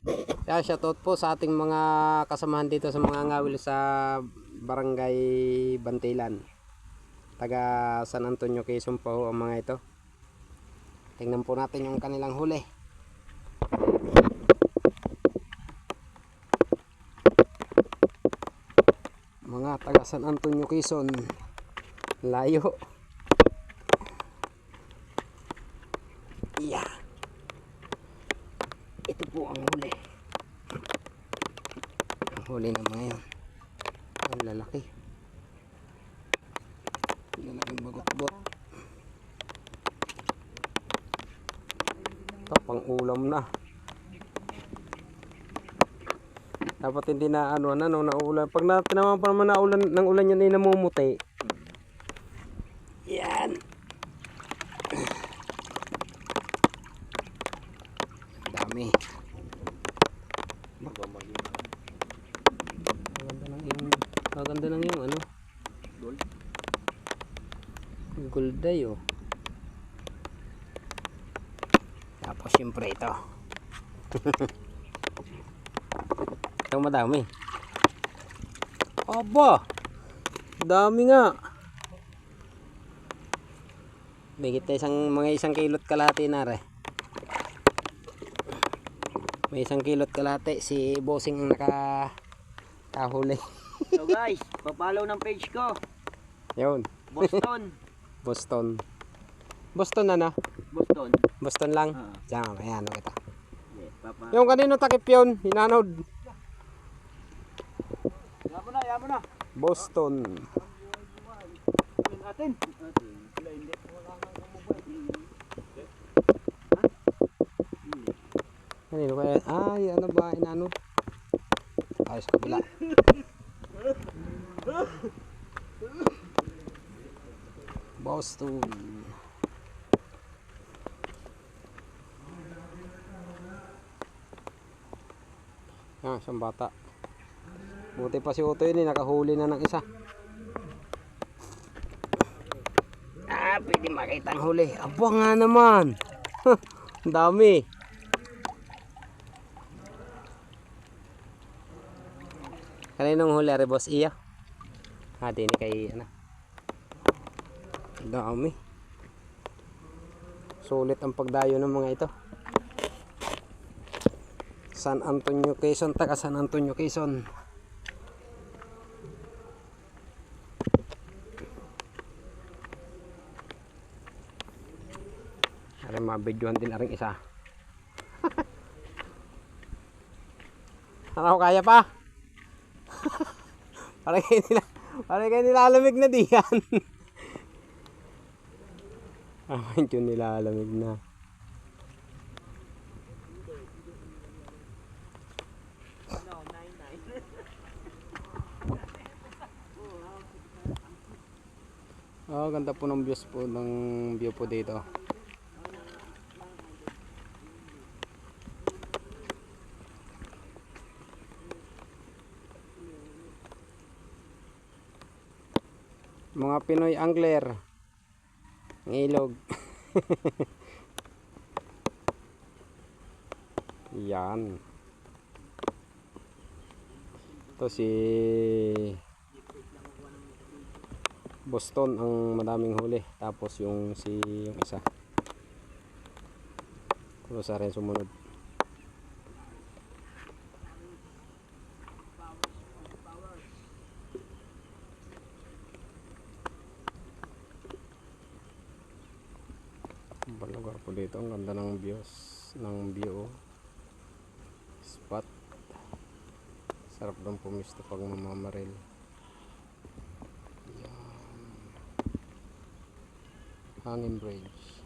Kaya shoutout po sa ating mga kasamahan dito sa mga ngawil sa Barangay Bantilan. Taga San Antonio, Quezon po ang mga ito. Tingnan po natin yung kanilang huli. Mga taga San Antonio, Quezon. Layo. Yeah. Ito po ang huli. Ang huli na mga yan. Ang lalaki. Lalaking bagot-bot. Ito, pang ulam na. Dapat hindi na ano na no, naulan. Pag na, tinaman pa naman na ulan, ng ulan yan ay namumuti. Yan. Dami. Maganda ng yung maganda ng yung ano. Gold. Gulday oh. Tapos syempre ito. ito madami. Aba! Dami nga. Bigit na isang mga isang kilot kalate na re. May isang kilot kalate si Bossing ang naka kahuli. So guys, papalaw ng page ko. Yun. Boston. Boston. Boston na na. Boston. Boston lang. Ah. Diyan, ayan, ano kita. Yeah, papa. Yung kanino takip yun, hinanod. Yaman mo na, yaman mo na. Boston. Yun natin. Sila hindi. Kanino kaya? Ay, ano ba, hinanod? Ayos kabila. Boston. Ah, isang bata. Buti pa si Utoy ni nakahuli na ng isa. Ah, pwede makita ang huli. Aba nga naman. Ang dami. Kaninong huli ari boss iya? Ah, di ni kay ano. Dami. Sulit ang pagdayo ng mga ito. San Antonio, Quezon, taga San Antonio, Quezon. Ari mabidyohan din aring isa. Ano kaya pa? Parang kayo nila, parang kayo nilalamig na diyan. ah, medyo nilalamig na. Oh, ganda po ng views po ng view po dito. Mga Pinoy angler. Ang ilog. Yan. Ito si Boston ang madaming huli. Tapos yung si yung isa. Pero sa rin sumunod. Ang lugar po dito. Ang ganda ng views. Ng view. Spot. Sarap doon pumisto pag mamamaril. Hangin Bridge.